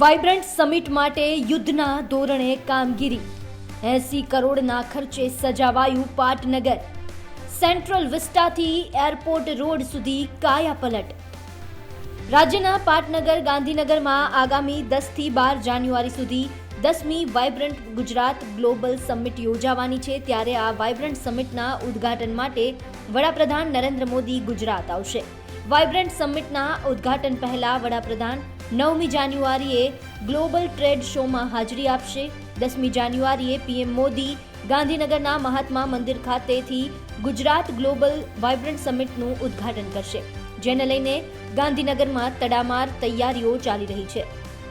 Vibrant summit માટે યુદ્ધના ધોરણે કામગીરી. એસી કરોડના ખર્ચે સજાવાયું પાટનગર. સેન્ટ્રલ વિસ્ટાથી એરપોર્ટ રોડ સુધી કાયાપલટ રાજ્યના પાટનગર ગાંધીનગરમાં આગામી દસથી બાર જાન્યુઆરી સુધી દસમી વાઇબ્રન્ટ ગુજરાત ગ્લોબલ સમિટ યોજાવાની છે. ત્યારે આ વાઇબ્રન્ટ સમિટના ઉદ્ઘાટન માટે વડાપ્રધાન નરેન્દ્ર મોદી ગુજરાત આવશે. વાઇબ્રન્ટ સમિટના ઉદ્ઘાટન પહેલા વડાપ્રધાન નવમી જાન્યુઆરીએ ગ્લોબલ ટ્રેડ શોમાં હાજરી આપશે. દસમી જાન્યુઆરીએ પીએમ મોદી ગાંધીનગરના મહાત્મા મંદિર ખાતેથી ગુજરાત ગ્લોબલ વાઇબ્રન્ટ સમિટનું ઉદ્ઘાટન કરશે. જેને લઈને ગાંધીનગરમાં તડામાર તૈયારીઓ ચાલી રહી છે.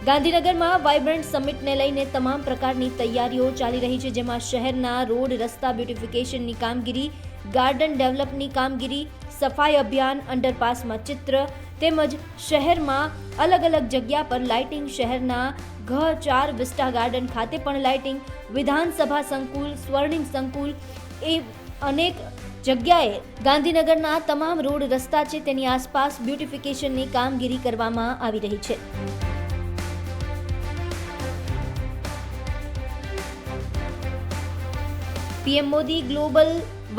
ગાંધીનગરમાં વાઇબ્રન્ટ સમિટને લઈને તમામ પ્રકારની તૈયારીઓ ચાલી રહી છે, જેમાં શહેરના રોડ રસ્તા બ્યુટિફિકેશનની કામગીરી, ગાર્ડન ડેવલપની કામગીરી, સફાઈ અભિયાન, અંડરપાસમાં ચિત્ર તેમજ શહેરમાં અલગ અલગ જગ્યા પર લાઇટિંગ, શહેરના ઘ ચાર વિસ્ટા ગાર્ડન ખાતે પણ લાઇટિંગ, વિધાનસભા સંકુલ, સ્વર્ણિમ સંકુલ એ અનેક જગ્યાએ ગાંધીનગરના તમામ રોડ રસ્તા છે, તેની આસપાસ બ્યુટિફિકેશનની કામગીરી કરવામાં આવી રહી છે. પીએમ મોદી ગ્લોબલ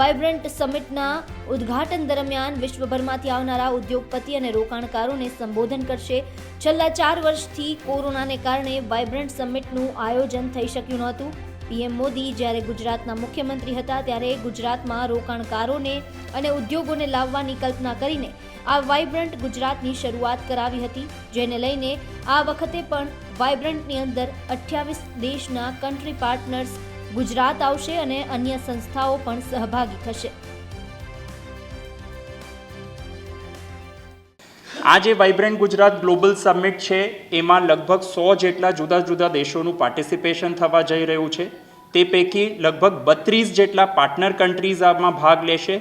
વાઇબ્રન્ટ સમિટના ઉદ્ઘાટન દરમિયાન વિશ્વભરમાંથી આવનારા ઉદ્યોગપતિ અને રોકાણકારોને સંબોધન કરશે. છેલ્લા ચાર વર્ષથી કોરોનાને કારણે વાઇબ્રન્ટ સમિટનું આયોજન થઈ શક્યું નહોતું. પીએમ મોદી જ્યારે ગુજરાતના મુખ્યમંત્રી હતા ત્યારે ગુજરાતમાં રોકાણકારોને અને ઉદ્યોગોને લાવવાની કલ્પના કરીને આ વાઇબ્રન્ટ ગુજરાતની શરૂઆત કરાવી હતી. જેને લઈને આ વખતે પણ વાઇબ્રન્ટની અંદર અઠ્યાવીસ દેશના કન્ટ્રી પાર્ટનર્સ ગુજરાત આવશે અને અન્ય સંસ્થાઓ પણ સહભાગી થશે. આ જે વાઇબ્રન્ટ ગુજરાત ગ્લોબલ સમિટ છે, એમાં લગભગ સો જેટલા જુદા જુદા દેશોનું પાર્ટિસિપેશન થવા જઈ રહ્યું છે. તે પૈકી લગભગ બત્રીસ જેટલા પાર્ટનર કન્ટ્રીઝ આમાં ભાગ લેશે.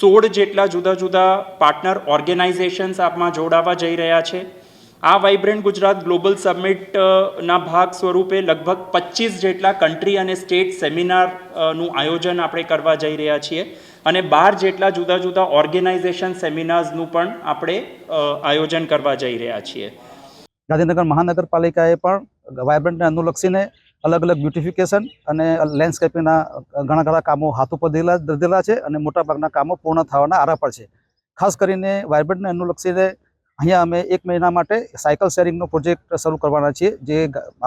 સોળ જેટલા જુદા જુદા પાર્ટનર ઓર્ગેનાઇઝેશન્સ આપમાં જોડાવા જઈ રહ્યા છે. આ વાઇબ્રન્ટ ગુજરાત ગ્લોબલ સબમિટના ભાગ સ્વરૂપે લગભગ પચીસ જેટલા કન્ટ્રી અને સ્ટેટ સેમિનારનું આયોજન આપણે કરવા જઈ રહ્યા છીએ અને બાર જેટલા જુદા જુદા ઓર્ગેનાઇઝેશન સેમિનાર્સનું પણ આપણે આયોજન કરવા જઈ રહ્યા છીએ. ગાંધીનગર મહાનગરપાલિકાએ પણ વાઇબ્રન્ટને અનુલક્ષીને અલગ અલગ બ્યુટિફિકેશન અને લેન્ડસ્કેપિંગના ઘણા ઘણા કામો હાથ ઉપર દીધેલા છે અને મોટાભાગના કામો પૂર્ણ થવાના આરા પર છે. ખાસ કરીને વાઇબ્રન્ટને અનુલક્ષીને અહીંયા અમે એક મહિના માટે સાયકલ શેરિંગનો પ્રોજેક્ટ શરૂ કરવાના છીએ. જે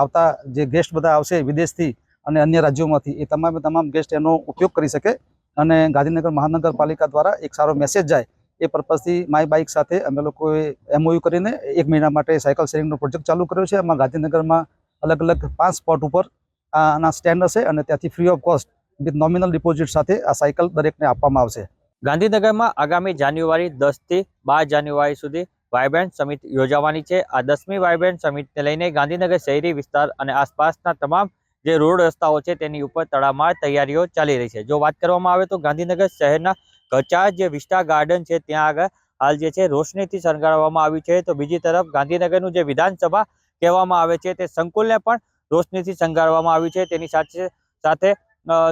આવતા જે ગેસ્ટ બધા આવશે વિદેશથી અને અન્ય રાજ્યોમાંથી, એ તમામે તમામ ગેસ્ટ એનો ઉપયોગ કરી શકે અને ગાંધીનગર મહાનગરપાલિકા દ્વારા એક સારો મેસેજ જાય એ પર્પઝથી માય બાઇક સાથે અમે લોકોએ એમઓયુ કરીને એક મહિના માટે સાયકલ શેરિંગનો પ્રોજેક્ટ ચાલુ કર્યો છે. એમાં ગાંધીનગરમાં અલગ અલગ પાંચ સ્પોટ ઉપર આના સ્ટેન્ડ હશે અને ત્યાંથી free of cost with nominal deposit સાથે આ સાયકલ દરેકને આપવામાં આવશે. ગાંધીનગરમાં આગામી જાન્યુઆરી દસથી બાર જાન્યુઆરી સુધી વાઇબ્રન્ટ સમિટ યોજાવાની છે. આ દસમી વાઇબ્રન્ટ સમિટને લઈને ગાંધીનગર શહેરી વિસ્તાર અને આસપાસના તમામ જે રોડ રસ્તાઓ છે તેની ઉપર તડામાર તૈયારીઓ ચાલી રહી છે. જો વાત કરવામાં આવે તો ગાંધીનગર શહેરના ઘચા જે વિસ્ટા ગાર્ડન છે ત્યાં આગળ હાલ જે છે રોશનીથી શણગારવામાં આવ્યું છે. તો બીજી તરફ ગાંધીનગરનું જે વિધાનસભા કહેવામાં આવે છે તે સંકુલને પણ રોશનીથી શણગારવામાં આવ્યું છે. તેની સાથે સાથે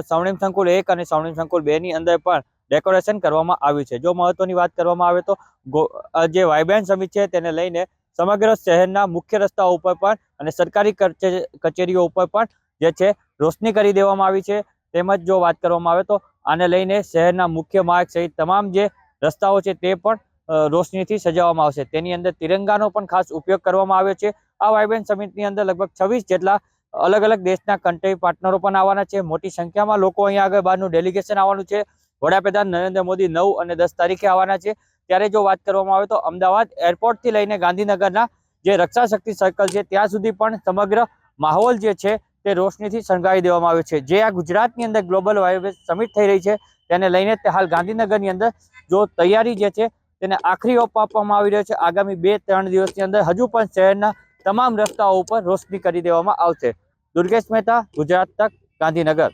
સ્વર્ણિમ સંકુલ એક અને સ્વર્ણિમ સંકુલ બેની અંદર પણ ડેકોરેશન કરવામાં આવ્યું છે. જો મહત્વની વાત કરવામાં આવે તો જે વાઇબ્રન્ટ સમિટ છે તેને લઈને સમગ્ર શહેરના મુખ્ય રસ્તાઓ ઉપર પણ અને સરકારી કચે- કચેરીઓ ઉપર પણ જે છે રોશની કરી દેવામાં આવી છે. તેમજ જો વાત કરવામાં આવે તો આને લઈને શહેરના મુખ્ય માર્ગ સહિત તમામ જે રસ્તાઓ છે તે પણ રોશનીથી સજાવવામાં આવશે. તેની અંદર તિરંગાનો પણ ખાસ ઉપયોગ કરવામાં આવ્યો છે. આ વાઇબ્રન્ટ સમિટની અંદર લગભગ છવ્વીસ જેટલા અલગ અલગ દેશના કન્ટ્રી પાર્ટનરો પણ આવવાના છે. મોટી સંખ્યામાં લોકો અહીંયા આગળ બહારનું ડેલિગેશન આવવાનું છે. વડાપ્રધાન નરેન્દ્ર મોદી નવ અને દસ તારીખે આવવાના છે. ત્યારે જો વાત કરવામાં આવે તો અમદાવાદ એરપોર્ટથી લઈને ગાંધીનગરના જે રક્ષા શક્તિ સર્કલ છે, ત્યાં સુધી પણ સમગ્ર માહોલ જે છે તે રોશનીથી શણગારી દેવામાં આવ્યો છે. જે આ ગુજરાતની અંદર ગ્લોબલ વાઇબ્રન્ટ સમિટ થઈ રહી છે, તેને લઈને તે હાલ ગાંધીનગરની અંદર જો તૈયારી જે છે તેને આખરી ઓપ આપવામાં આવી રહ્યો છે. આગામી બે ત્રણ દિવસની અંદર હજુ પણ શહેરના તમામ રસ્તાઓ ઉપર રોશની કરી દેવામાં આવશે. દુર્ગેશ મહેતા, ગુજરાત તક, ગાંધીનગર.